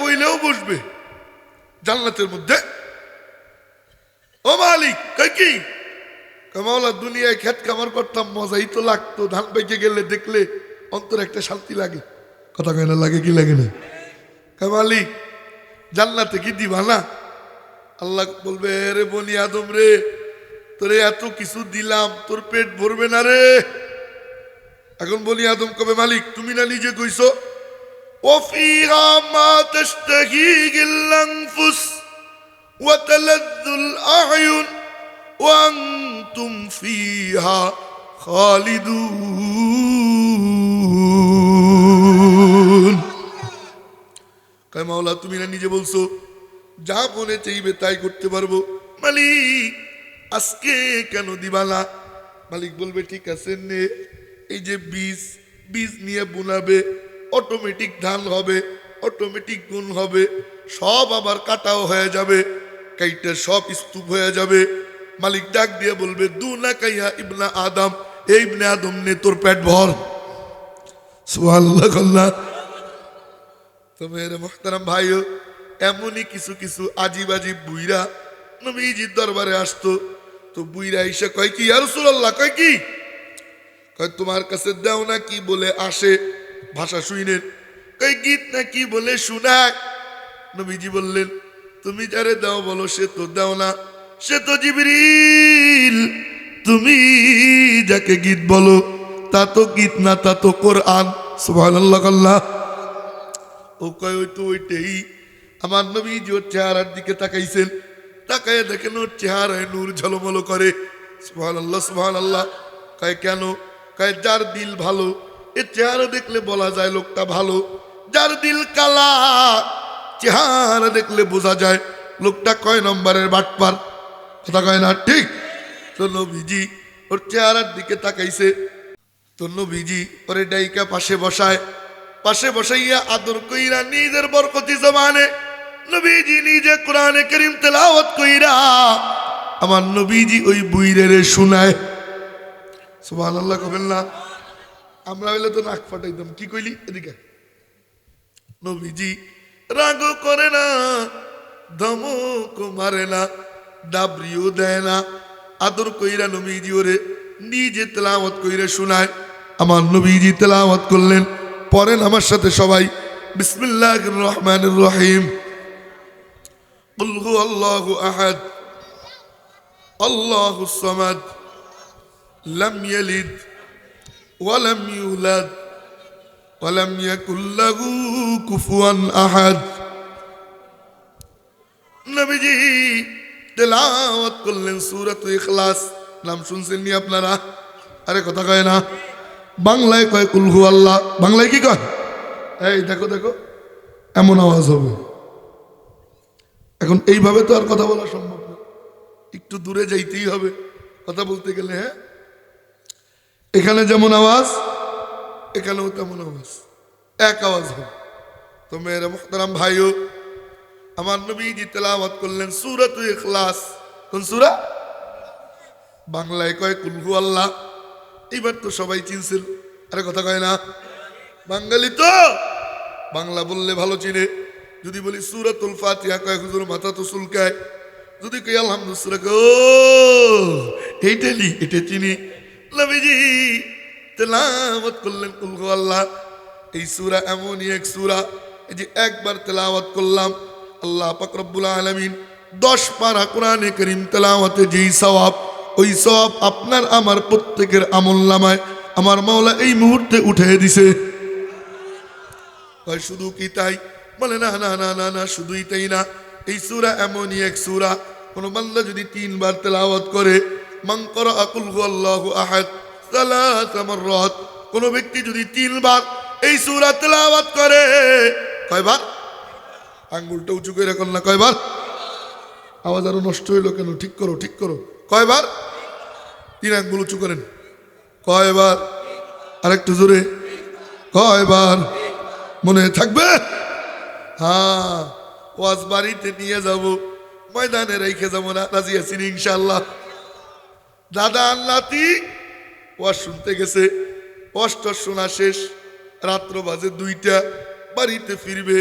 বইলেও বসবে। জান্নাতের মধ্যে। ও মালিক কি? কামাওলা দুনিয়ায় খেত কামার করতাম, মজাই তো লাগতো। ধান পেকে গেলে দেখলে অন্তর একটা শান্তি লাগে। কথা কয় লাগে কি, লাগে না? কামালিক জান্নাতে কি দিবা না? আল্লাহ বলবে রে বনি আদম রে, তোরে এত কিছু দিলাম, তোর পেট ভরবে না রে? এখন বলি আদম কবে, মালিক, তুমি না নিজে কইছো وفيها ما تشتهيه الأنفس وتلذ الأعين وأنتم فيها خالدون কয় মাওলা তুমি না নিজে বলছো যা মনে চাইবে তাই করতে পারবো মালিক আজকে কেন দিবালা মালিক বলবে ঠিক আছে নে এই যে বীজ বীজ নিয়ে বুনাবে অটোমেটিক ধান হবে অটোমেটিক গুণ হবে, সব আবার কাটাও হয়ে যাবে কাইটা সব স্তূপ হয়ে যাবে। মালিক ডাক দিয়ে বলবে, দু না কাইয়া ইবনা আদম এই ইবনে আদম নে তোর পেট ভর। ভাইও, এমনই কিছু কিছু আজিব আজিব বুইরা দরবারে আসতো। তো বুইরা এসে কি আর কি? তোমার কাছে দাও না কি বলে আসে? ভাষা শুইনেন কয় গীত না কি বলে শোনায়? নবীজি বললেন, তুমি যারে দাও বলো সে তো দাও না। সে তো জিবরিল। তুমি যাকে গীত বলো, তা তো গীত না, তা তো কোরআন। সুবহানাল্লাহ, আল্লাহ। ও কয়, ওই তো ওইটাই। আমার নবীজি ওর চেহারার দিকে তাকাইছেন। তাকায় দেখেন ওর চেহারায় নূর ঝলমলো করে। সুহান আল্লাহ কয়, কেন? কয়, যার দিল ভালো এ চেহারা দেখলে বলা যায় লোকটা ভালো। যার দিল কালা, চেহারা দেখলে বোঝা যায় লোকটা কয় নম্বরের বাটপার। কথা কয় না? ঠিক। তো নবীজি ওর চেহারার দিকে তাকাইছে। তো নবীজি ওরে ডাইকা পাশে বসায়। পাশে বসাইয়া আদর কইরা নিজের বরকতি জমানে নবীজি নিজে কোরআনে করিম তেলাওয়াত কইরা আমার নবীজি ওই বুইরে শুনায়। সুবহানাল্লাহ কবেন না? আমরা হইলে তো নাক ফাটাইতাম। কি কইলি? এদিকে। নবীজি, রাগ করে না, ধমক মারে না, ডাবরিও দেয় না। আদর কইরা নবীজি ওরে নিজে তেলাওয়াত কইরে শোনায়। আমার নবীজি তেলাওয়াত করলেন। পরেন আমার সাথে সবাই। বিসমিল্লাহ রহমান রহিম। উল্হু আল্লাহ আহাদ। আল্লাহ সমাদ। লাম ইয়ালিদ। ওয়ালাম ইউলাদ, ওয়ালাম ইয়াকুল্লাহু কুফুয়ান আহাদ। নবীজি তেলাওয়াত করলেন সূরাত ইখলাস। নাম শুনছেন নি আপনারা? আরে কথা কয় না। বাংলায় কয় কুলহু আল্লাহ বাংলায় কি কয়? এই দেখো দেখো, এমন আওয়াজ হবে। এখন এইভাবে তো আর কথা বলা সম্ভব না। একটু দূরে যাইতেই হবে। কথা বলতে গেলে হ্যাঁ? এখানে যেমন আওয়াজ, এখানেও তেমন আওয়াজ। এক আওয়াজ হবে তো মেয়েরা, মোহতারাম ভাইও, আমার নবী নবীজি তেলাওয়াত করলেন সুরত ইখলাস। কোন সুরা? বাংলায় কয় কুলহু আল্লাহ। এইবার তো সবাই চিনছিল আরে কথা কয় না। বাঙালি তো! বাংলা বললে ভালো চিনে। যদি বলি সুরাতুল ফাতিহা কয়, হুজুর মাথা তো চুলকায়। যদি কই, আলহামদুলিল্লাহ ও এইটালি এটা চিনি। নবীজি, তেলাওয়াত করলেন কুলহু আল্লাহ। এই সূরা এমনই এক সূরা, এই যে একবার তেলাওয়াত করলাম, আল্লাহ পাক রব্বুল দশ পারা কোরআনে করিম তেলাওয়াতে যেই সওয়াব, ওই সওয়াব আপনার, আমার প্রত্যেকের আমল নামায় আমার মাওলা এই মুহূর্তে উঠে দিছে। শুধু কি তাই? বলে, না না না না না, শুধুই তাই না। এই সূরা এমনই এক সূরা, কোন বান্দা যদি তিনবার তেলাওয়াত করে মান করা আকুল আল্লাহু আহাদ মাররাত। কোন ব্যক্তি যদি তিনবার এই সূরা তেলাওয়াত করে, কয়বার? আঙ্গুলটা উঁচু করে রাখুন না, কয়বার? আওয়াজ আরও নষ্ট হইল কেন? ঠিক করো ঠিক করো। কয়বার? তিন আঙ্গুল উঁচু করেন। কয়বার? আরেকটু জোরে। কয়বার? মনে থাকবে? হ্যাঁ ওয়াজ বাড়িতে নিয়ে যাব, ময়দানে রেখে যাব না, রাজি আছি ইনশাল্লাহ দাদা আল্লাতি ওয়াজ শুনতে গেছে। ওয়াজটা শোনা শেষ, রাত্র বাজে দুইটা, বাড়িতে ফিরবে।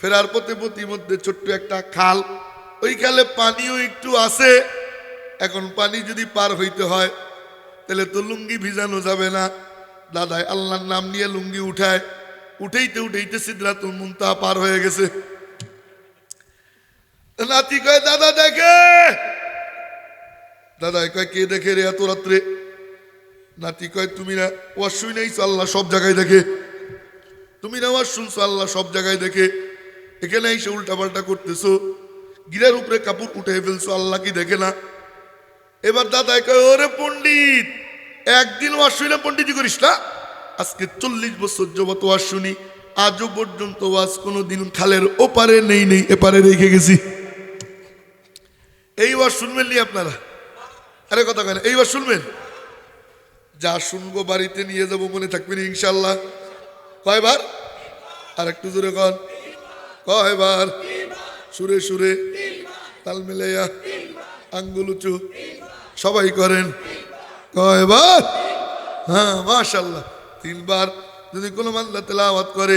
ফেরার পথে পথি মধ্যে ছোট্ট একটা খাল, ওই খালে পানিও একটু আছে। এখন পানি যদি পার হইতে হয়, তাহলে তো লুঙ্গি ভিজানো যাবে না। দাদাই আল্লাহর নাম নিয়ে লুঙ্গি উঠায়। উঠেইতে উঠেইতে সিদ্ধাতুল মুনতাহা পার হয়ে গেছে। নাতি কয়, দাদা দেখে! দাদা কয় কে দেখে রে এত রাত্রে? নাতি কয়, তুমি না ওয়াজ নাইছো আল্লাহ সব জায়গায় দেখে? তুমি না ওয়াজ শুনছো আল্লাহ সব জায়গায় দেখে। এখানে এসে উল্টা পাল্টা করতেছো। গিরার উপরে কাপড় উঠে ফেলছো, আল্লাহ কি দেখে না? এবার দাদাই কয়, ওরে পণ্ডিত, একদিন ওয়াজ শুই না পণ্ডিতি করিস না? আজকে চল্লিশ বছর যাবত ওয়াজ শুনি আজও পর্যন্ত ওয়াজ কোনোদিন খালের ওপারে নেই নেই, এপারে রেখে গেছি। এই ওয়াজ শুনবেন নি আপনারা আরে কথা কেন এইবার শুনবেন। যা শুনব বাড়িতে নিয়ে যাব মনে থাকবেন ইনশাল্লাহ কয়বার? আর একটু জোরে কন। কয়বার? সুরে সুরে। তাল মিলাইয়া আঙ্গুল উঁচু। সবাই করেন। কয়বার? হ্যাঁ মাশাল্লাহ তিনবার। যদি কোনো মাল্লা তেলাওয়াত করে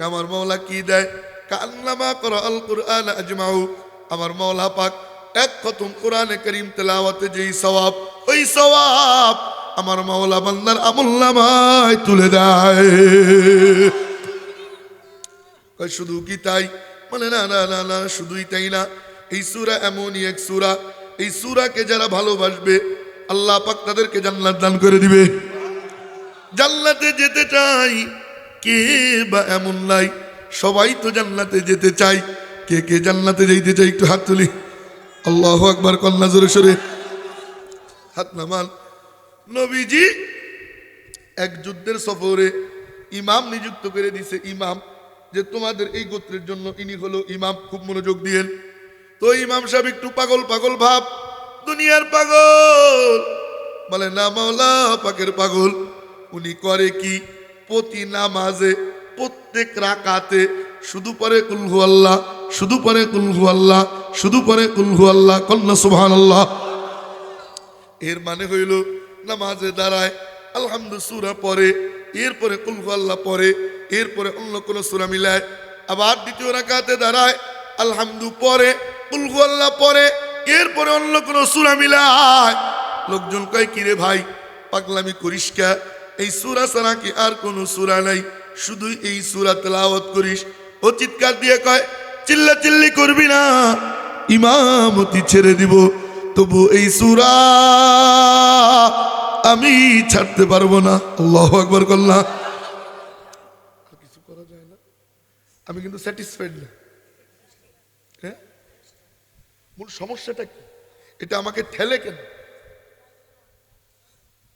আমার মৌলা কি দেয়? কান্নামা কর আল কুরআন আজমাউ। আমার মৌলা পাক এক খতম কোরআনে করিম তেলাওয়াতে যেই সওয়াব, ওই সওয়াব আমার মাওলা বান্দার আমল নামায় তুলে দেয়। শুধু কি তাই? মানে না না না না, শুধুই তাই না। এই সুরা এমনই এক সুরা। এই সুরাকে যারা ভালোবাসবে, আল্লাহ পাক তাদেরকে জান্নাত দান করে দিবে। জান্নাতে যেতে চাই, কে বা এমন নাই। সবাই তো জান্নাতে যেতে চাই। কে কে জান্নাতে যেতে চাই, একটু হাত তুলি। আল্লাহ আকবার, কন্যা জোরে সরে। হাত নামান। নবীজি এক যুদ্ধের সফরে ইমাম নিযুক্ত করে দিছে, ইমাম, যে তোমাদের এই গোত্রের জন্য ইনি হলো ইমাম, খুব মনোযোগ দিয়েন। তো ইমাম সাহেব একটু পাগল পাগল ভাব, দুনিয়ার পাগল। বলে, না মাওলা পাকের পাগল। উনি করে কি? প্রতি নামাজে, প্রত্যেক রাকাতে, শুধু পরে কুলহু আল্লাহ শুধু পরে কুলহু আল্লাহ শুধু পরে কুলহু আল্লাহ কন্যা সুবহান আল্লাহ এর মানে হইল, নামাজে দাঁড়ায় আলহামদু সুরা পরে এরপরে কুলহু আল্লাহ পরে এরপরে অন্য কোনো সুরা মিলায়। আবার দ্বিতীয় রাকাতে দাঁড়ায় আলহামদু পরে কুলহু আল্লাহ পরে এরপরে অন্য কোনো সুরা মিলায়। লোকজন কয়, কিরে ভাই, পাগলামি করিস কা? এই সুরা ছাড়া কি আর কোনো সুরা নাই? শুধুই এই সুরা তেলাওয়াত করিস। ও চিৎকার দিয়ে কয় চিল্লা চিল্লি করবি না। ইমামতি ছেড়ে দিব। তবু এই সুরা আমি ছাড়তে পারব না। আল্লাহ একবার করলাম কিছু করা যায় না। আমি কিন্তু স্যাটিসফাইড না। হ্যাঁ? মূল সমস্যাটা কি? এটা আমাকে ঠেলে কেন?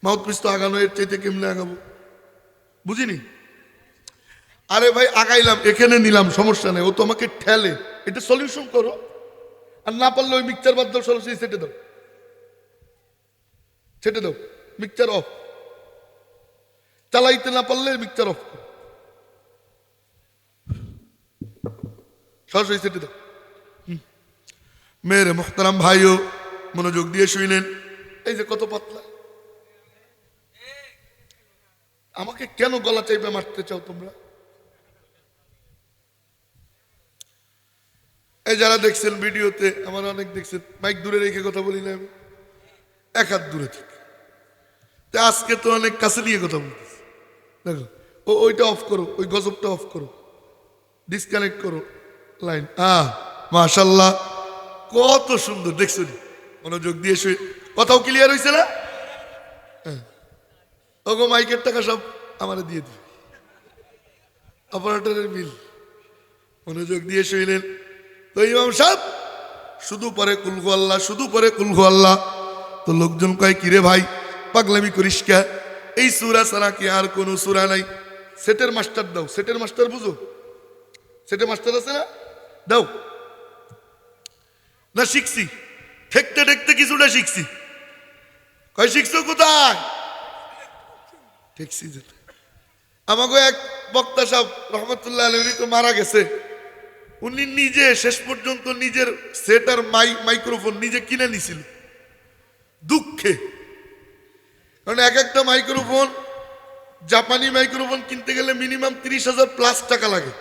মাউথপিস তো আগানো, এর চাইতে কেমনে আগাবো? বুঝিনি? আরে ভাই, আগাইলাম, এখানে নিলাম, সমস্যা নেই। ও তো আমাকে ঠেলে। এটা সলিউশন করো। আর না পারলে ওই মিক্সার বাদ দাও সরাসরি সেটে দাও। সেটে দাও মিক্সার অফ চালাইতে না পারলে মিক্সার অফ সরাসরি সেটে দাও। হুম। মেরে মোহতারাম ভাইও মনোযোগ দিয়ে শুইলেন। এই যে কত পাতলা। আমাকে কেন গলা চাইবে মারতে চাও তোমরা? এই যারা দেখছেন ভিডিওতে, আমার অনেক দেখছেন, মাইক দূরে রেখে কথা বলি না আমি। এক হাত দূরে থেকে। তো আজকে তো অনেক কাছে নিয়ে কথা বলতেছি। দেখো, ও ওইটা অফ করো, ওই গজবটা অফ করো। ডিসকানেক্ট করো লাইন আহ মাশাল্লাহ কত সুন্দর দেখছ? মনোযোগ দিয়ে শুয়ে। কথাও ক্লিয়ার হয়েছে না? হ্যাঁ। ওগো, মাইকের টাকা সব আমার দিয়ে দিবে। অপারেটরের বিল মনোযোগ দিয়ে শুইলেন। তো ইমাম সাহেব, শুধু পরে কুলহু আল্লাহ, শুধু পরে কুলহু আল্লাহ। তো লোকজন কয়, কিরে ভাই, পাগলামি করিস কে? এই সুরা সারা কি আর কোনো সুরা নাই? সেটের মাস্টার দাও, সেটের মাস্টার বুঝো? সেটের মাস্টার আছে না? দাও। না, শিখছি। ঠেকতে ঠেকতে কিছুটা শিখছি। কয়, শিখছো কোথায়? ঠেকছি আমাকে এক বক্তা সাহেব, রহমতুল্লাহ আলী তো মারা গেছে। উনি নিজে শেষ পর্যন্ত নিজের সেট আর মাই মাইক্রোফোন নিজে কিনে নিছিল। দুঃখে। কারণ এক একটা মাইক্রোফোন জাপানি মাইক্রোফোন কিনতে গেলে মিনিমাম তিরিশ হাজার প্লাস টাকা লাগে।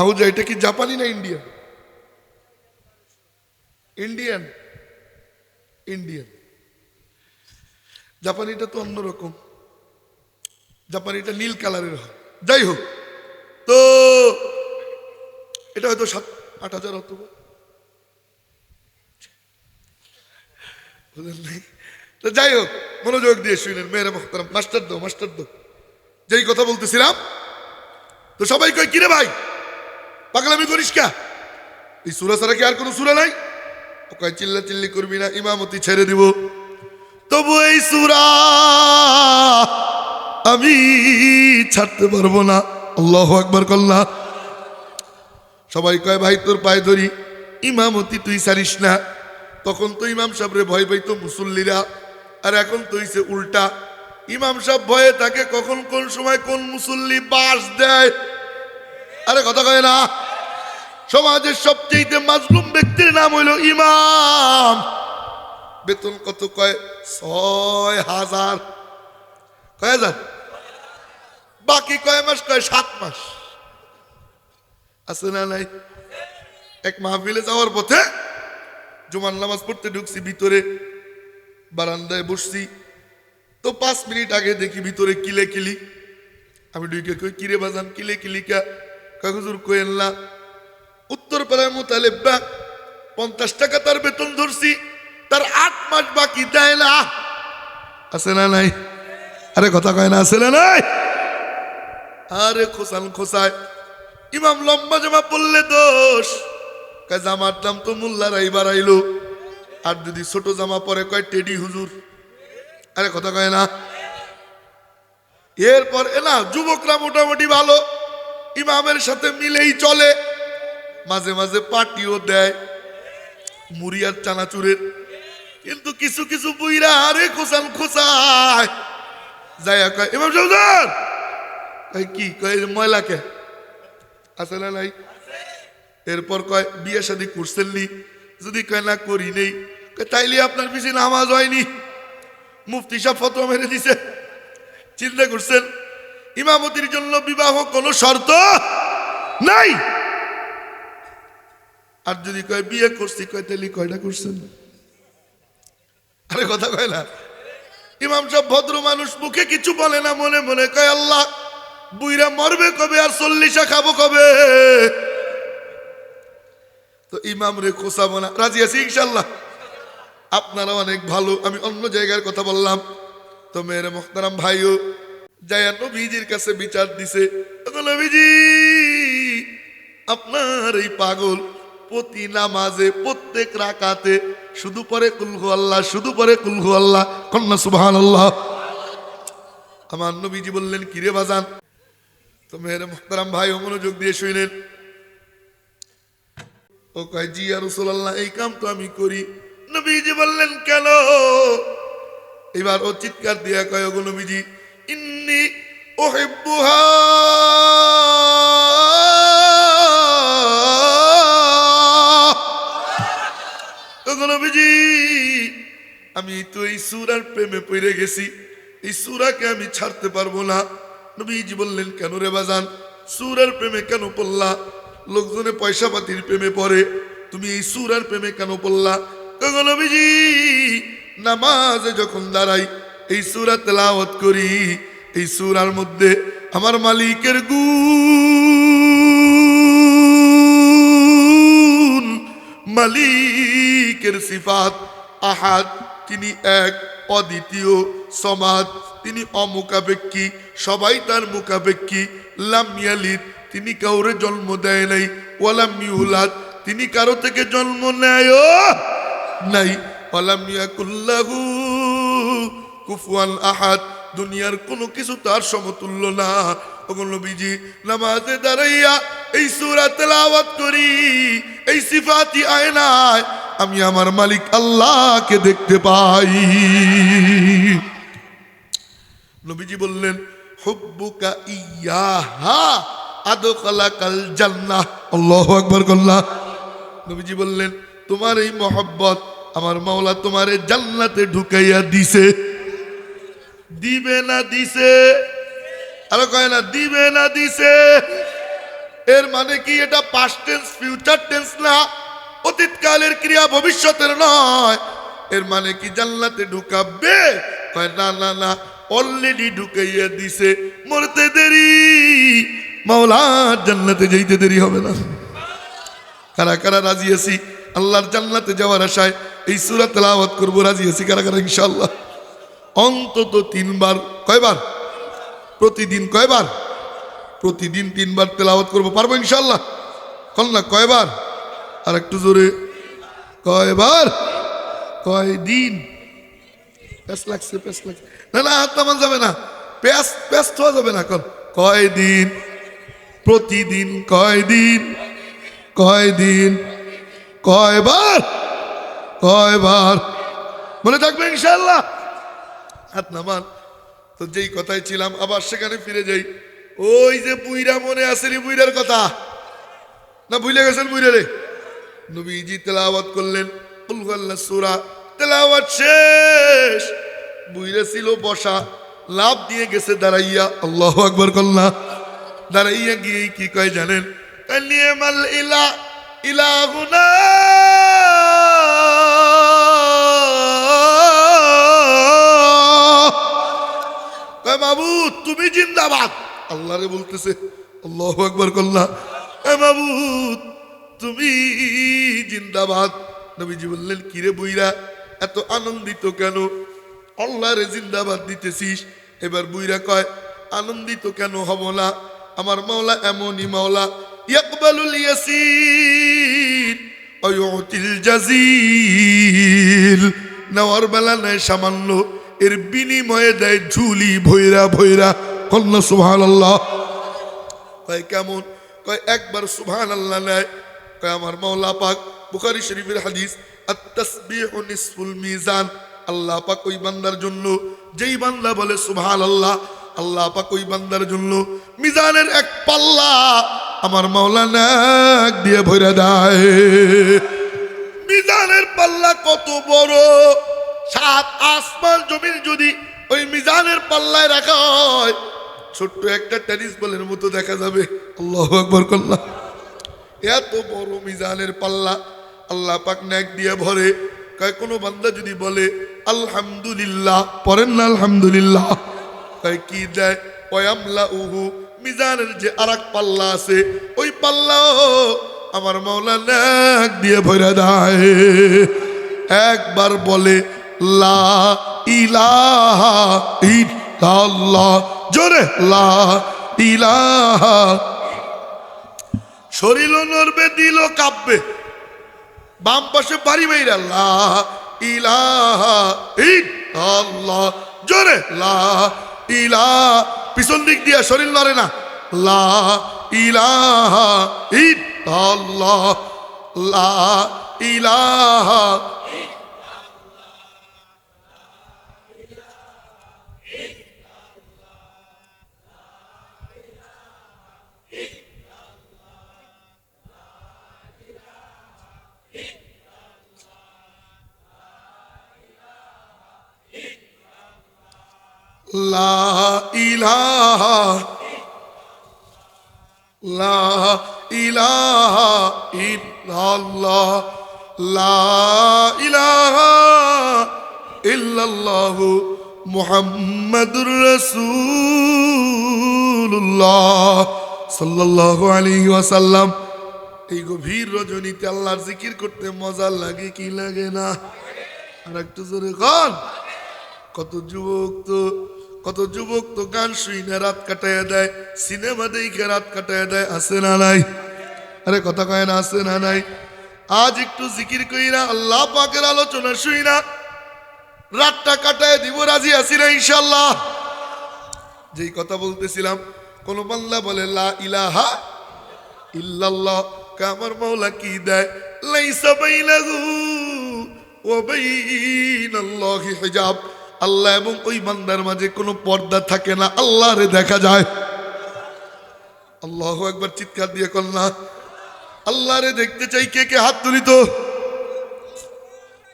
আহুজা, এটা কি জাপানি না ইন্ডিয়ান ইন্ডিয়ান ইন্ডিয়ান জাপানিটা তো অন্যরকম। জাপানিটা নীল কালারের হয়। যাই হোক, তো এটা হয়তো সাত, আট হাজার হতো তো যাই হোক, মনোযোগ দিয়ে শুনেন, মেয়েরা মোহতারাম, মাস্টার দো মাস্টার দো। যেই কথা বলতেছিলাম, তো সবাই কয়, কিরে ভাই? পাগলামি করিস কা? এই সুরা ছাড়া কি আর কোনো সুরা নাই? ও কয় চিল্লা চিল্লি করবি না, ইমামতি ছেড়ে দিব। তবু এই সুরা আমি ছাড়তে পারব না। আল্লাহ আকবার কল্লা সবাই কয়, ভাই, তোর পায়ে ধরি। ইমামতি তুই ছাড়িস না। তখন তো ইমাম সাহেবরে ভয় পাইতো মুসল্লিরা। আর এখন তো হইছে উল্টা। ইমাম সাহেব ভয়ে থাকে কখন কোন সময় কোন মুসল্লি বাস দেয়। আরে কথা কয় না। সমাজের সবচেয়ে মাজলুম ব্যক্তির নাম হইল ইমাম। বেতন কত কয়? ছয় হাজার। কয় হাজার বাকি কয় মাস, কয় সাত মাস। আছে না নাই? এক মাহফিলে যাওয়ার পথে জুমার নামাজ পড়তে ঢুকছি, ভিতরে বারান্দায় বসছি। তো পাঁচ মিনিট আগে দেখি ভিতরে কিলে কিলি। আমি ডুইকে কই, কিরে বাজান, কিলে কিলিকা কাগজুর কোয়েন না উত্তর পাড়ায় মোতালেব বা, পঞ্চাশ টাকা তার বেতন ধরছি, তার আট মাস বাকি দেয় না। আছে না নাই? আরে কথা কয় না না নাই? আরে খোসান খোসায় ইমাম লম্বা জামা পড়লে দোষ। জামার দাম তো মোল্লারাই বাড়াইলো। আর যদি ছোট জামা পরে কয় টেডি হুজুর। আরে কথা কয় না। এরপর এ না, যুবকরা মোটামুটি ভালো। ইমামের সাথে মিলেই চলে। মাঝে মাঝে পাটিও দেয়। মুড়ি আর চানাচুরের। কিন্তু কিছু কিছু বুইরা, আরে খোসান খোসায় যাই কয়, ইমাম সাহেব কয়, কি? কয় ময়লাকে। আছে না নাই? এরপর কয়, বিয়ে শাদী করছেন নি? যদি কয়, না, করি নেই। তাইলে আপনার পিছনে নামাজ হয়নি। মুফতি সাহেব ফতোয়া মেরে দিছে। চিন্তা করছেন, ইমামতির জন্য বিবাহ কোনো শর্ত নাই? আর যদি কয়, বিয়ে করছি, কয়, তাইলে কয়টা করছেন? আরে কথা কয় না। ইমাম সাহেব ভদ্র মানুষ, মুখে কিছু বলে না, মনে মনে কয়, আল্লাহ, বুইরা মরবে কবে আর চল্লিশা খাব কবে? তো ইমাম রে কোসাবো না রাজি আছি ইনশাল্লাহ আপনারা অনেক ভালো, আমি অন্য জায়গার কথা বললাম। তো মেয়ের মোহতারাম ভাইও যায়া নবীজির কাছে বিচার দিছে। নবীজি, আপনার এই পাগল প্রতি নামাজে, প্রত্যেক রাকাতে শুধু পরে কুলহু আল্লাহ, শুধু পরে কুলহু আল্লাহ, কন্যা সুবহান আল্লাহ আমার নবীজি বললেন, কিরে বাজান? তো মোহতারাম ভাই ও দিয়ে ও কয়, জি আর রসুল্লাহ এই কাম তো আমি করি। নবীজি বললেন, কেন? এবার ও চিৎকার দিয়া কয়, ওগো নবীজি, ইন্নি ওহেব্বুহা নবীজি আমি তো এই সুরার প্রেমে পড়ে গেছি। এই সুরাকে আমি ছাড়তে পারব না। নবীজি বললেন, কেন রে বাজান? সুরার প্রেমে কেন পড়লা? লোকজনে পয়সা পাতির প্রেমে পড়ে। তুমি এই সুরার প্রেমে কেন পড়লা? নবীজি, নামাজে যখন দাঁড়াই, এই সুরা তেলাওয়াত করি। এই সুরার মধ্যে আমার মালিকের গুণ। মালিকের সিফাত। আহাদ, তিনি এক অদ্বিতীয় সমাদ। তিনি অমুখাপেক্ষী সবাই তার মুখাপেক্ষী লামিয়ালিদ তিনি কাউরে জন্ম দেয় নাই। ওয়ালাম ইউলাদ, তিনি কারও থেকে জন্ম নেয় নাই। ওয়ালাম ইয়াকুল্লাহু কুফুয়ান আহাদ, দুনিয়ার কোনো কিছু তার সমতুল্য না। নবীজি, নামাজে দাঁড়াইয়া এই সূরা তেলাওয়াত করি, এই সিফাতি আয়নায় আমি আমার মালিক আল্লাহকে দেখতে পাই। নবীজি বললেন, হুব্বুকা ইয়াহা আদখালাকাল জান্নাহ। আল্লাহু আকবার কল্লা। নবীজি বললেন, তোমার এই মহব্বত আমার মাওলা তোমারে জান্নাতে ঢুকাইয়া দিছে। দিবে না দিছে। আরও কয় না, দিবে না দিছে। এর মানে কি? এটা পাস্ট টেন্স ফিউচার টেন্স না। অতীতকালের ক্রিয়া ভবিষ্যতের নয়। এর মানে কি? জান্নাতে ঢুকাবে। কয়, না না না অলরেডি ঢুকাইয়া দিছে। মরতে দেরি। মাওলা, জান্নাতে যাইতে দেরি হবে না। কারা কারা রাজি আছি? আল্লাহর জান্নাতে যাওয়ার আশায় এই সুরা তেলাওয়াত করব, রাজি আছি কারা কারা ইনশাল্লাহ অন্তত তিনবার। কয়বার? প্রতিদিন কয়বার? প্রতিদিন তিনবার তেলাওয়াত করব, পারব ইনশাল্লাহ কল না, কয়বার? আর একটু জোরে। কয়বার? কয়দিন? প্যাস লাগছে লাগছে। না না যাবে না। যাবে না কল কয়দিন? প্রতিদিন কয়দিন? কয়দিন? কয়বার? কয়বার? মনে থাকবে ইনশাল্লাহ হাত নামান। তো যেই কথায় ছিলাম, আবার সেখানে ফিরে যাই। ওই যে বুইরা মনে রে বুইরার কথা। না, ভুলে গেছেন বুইরা রে? নবীজি তেলাওয়াত করলেন উলগাল্লা সুরা, তেলাওয়াত শেষ। বুইরা ছিল বসা লাভ দিয়ে গেছে দাঁড়াইয়া, আল্লাহ আকবর কল্লা। দাঁড়াইয়া গিয়ে কি কয় জানেন? কালিয়ামাল ইলা, ইলাহুনা তুমি জিন্দাবাদ। আল্লাহরে বলতেছে, আল্লাহ আকবর কল্লা। এ তুমি জিন্দাবাদ। নবীজি বললেন কিরে বুইরা, এত আনন্দিত কেন? আল্লাহরে জিন্দাবাদ দিতেছিস। এবার বুইরা কয়, আনন্দিত কেন হব না? আমার মাওলা এমনই মাওলা। ইয়াকবালুল ইয়াসির অয়তিল জাজিল। নেওয়ার বেলা নেয় সামান্য এর বিনিময়ে দেয় ঝুলি ভৈরা ভৈরা। কন্যা সুহান আল্লাহ কয়, কেমন? কয়, একবার সুবহান আল্লাহ নেয়। কয়, আমার মাওলা পাক বুখারী শরীফের হাদিস মিজান। আল্লাহ যেই বান্দা বলে আল্লাহ আল্লাহ বান্দার মিজানের এক পাল্লা আমার দেয়। মিজানের পাল্লা কত বড়? সাত আসমান জমির যদি ওই মিজানের পাল্লায় রাখা হয়, ছোট্ট একটা টেনিস বলের মতো দেখা যাবে। আল্লাহ করলাম এত বড় মিজানের পাল্লা আল্লাহ পাক ন্যাক দিয়ে ভরে। কয়, কোনো বান্দা যদি বলে, আলহামদুলিল্লাহ পরেন না আলহামদুলিল্লাহ? কয়, কি দেয়? উহু মিজানের যে আরেক পাল্লা আছে, ওই পাল্লাও আমার মাওলা ন্যাক দিয়ে ভরে দেয়। একবার বলে লা ইলাহা লা ইলাহা। শরীর নড়বে দিল কাঁপবে। বাম পাশে বাড়ি মেয়েরা লা ইলাহা জোরে, লা ইলা পিছন দিক দিয়ে শরীর নড়ে না। লা ইলাহা ইল্লাল্লাহ। লা ইলাহা লা ইলাহা লা ইলাহা ইল্লাল্লাহ। লা ইলাহা ইল্লাল্লাহ মুহাম্মাদুর রাসূলুল্লাহ। সাল্লাল্লাহু আলাইহি ওয়াসাল্লাম। এই গভীর রজনীতে আল্লাহর জিকির করতে মজা লাগে কি লাগে না? আর একটু জোরে কত যুবক তো কত যুবক তো গান শুই না রাত কাটাইয়া দেয়, সিনেমা দেখে রাত কাটাইয়া দেয়, আছে না নাই? আরে কথা কয় না, আছে না নাই? আজ একটু জিকির করি না আল্লাহ পাকের আলোচনা শুই না রাতটা কাটায় দিব, রাজি আছি না ইনশাল্লাহ যেই কথা বলতেছিলাম, কোন বান্দা বলে, লা ইলাহা ইল্লাল্লাহ কা আমার মাওলা কি দেয়? লাইসা বাইনাহু ওয়া বাইনাল্লাহি হিজাব আল্লাহ এবং ওই বান্দার মাঝে কোনো পর্দা থাকে না, আল্লাহরে দেখা যায়। আল্লাহ একবার চিৎকার দিয়ে কন্যা আল্লাহরে দেখতে চাই কে কে হাত তুলিত।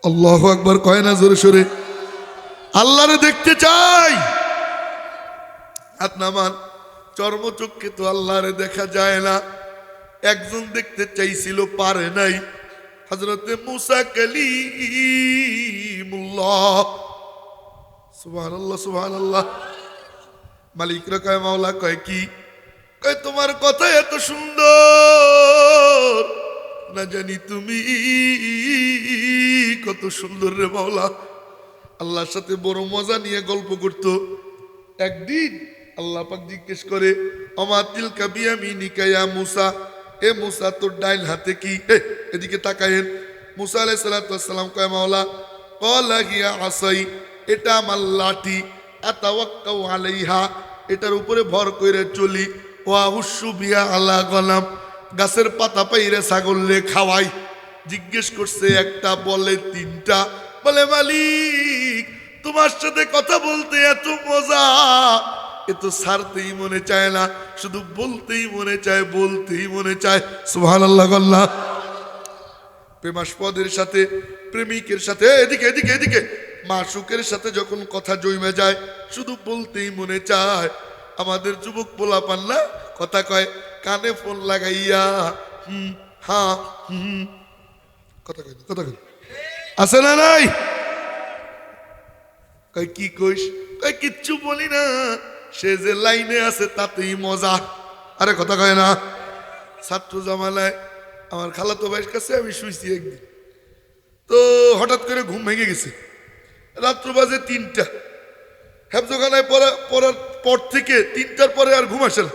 আল্লাহ একবার কয় না জোরে সোরে, আল্লাহরে দেখতে চাই। হাত নামান চর্মচক্ষে তো আল্লাহরে দেখা যায় না। একজন দেখতে চাইছিল, পারে নাই। হজরতে মুসা কালিমুল্লাহ। আল্লাহ আল্লাহ মালিকরা মাওলা কি? তোমার কথা এত সুন্দর। না জানি তুমি কত সুন্দর রে মাওলা। আল্লাহর সাথে বড় মজা নিয়ে গল্প করত। একদিন আল্লাহ পাক জিজ্ঞেস করে অমাতিল কাবিয়ামি নিকায়া মুসা? এ মুসা, তোর ডাইল হাতে কি? এদিকে তাকায়েন। মুসা আলাই সালাতাম কয়, মাওলা, কলা গিয়া আসাই। এটা আমার লাঠি আলাইহা, এটার উপরে ভর কইরে চলি। ওয়া হুসু বিয়া আলা গলাম, গাছের পাতা পাইরে ছাগলরে খাওয়াই। জিজ্ঞেস করছে, একটা বলে তিনটা। বলে, মালিক, তোমার সাথে কথা বলতে এত মজা। এ তো সারতেই মনে চায় না, শুধু বলতেই মনে চায়, বলতেই মনে চায়। সুহান আল্লাহ। প্রেমাস্পদের সাথে, প্রেমিকের সাথে, এদিকে এদিকে এদিকে। মাসুকের সাথে যখন কথা জমে যায়, শুধু বলতেই মনে চায়, আমাদের যুবক পোলা পান্না কথা কয়, কানে ফোন লাগাইয়া, হুম হ্যাঁ হুম কথা কয় কথা কয়। আছে না নাই? কয়, কি কইস? কয়, কিচ্ছু বলি না। সে যে লাইনে আছে, তাতেই মজা। আরে, কথা কয় না। ছাত্র জামালায় আমার খালাতো ভাইয়ের কাছে আমি শুইছি একদিন। তো হঠাৎ করে ঘুম ভেঙে গেছে। রাত্র বাজে তিনটা। হেফজোখানায় পড়া পড়ার পর থেকে তিনটার পরে আর ঘুম আসে না।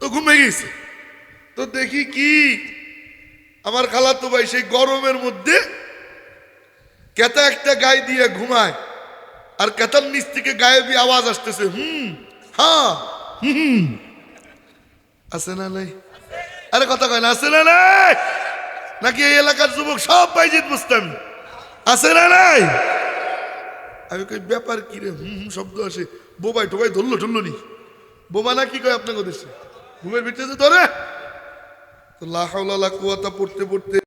তো ঘুম গেছে। তো দেখি কি? আমার খালাতো ভাই সেই গরমের মধ্যে কেতা একটা গায়ে দিয়ে ঘুমায় আর কেতার নিচ থেকে গায়েবি আওয়াজ আসতেছে, হুম হ্যাঁ হুম আছে না নাই? আরে কথা কয় না, আছে না নাই? নাকি এই এলাকার যুবক সব বাইজিত বুঝতাম আছে না নাই? আমি কই, ব্যাপার কি রে? হুম হুম, শব্দ আসে। বোবাই টোবাই ধরলো ধরলো নি। বোবা না কি কয় আপনাকে দেশে ঘুমের ভিতরে ধরে? তো লাহাউলা কুয়াতা পড়তে পড়তে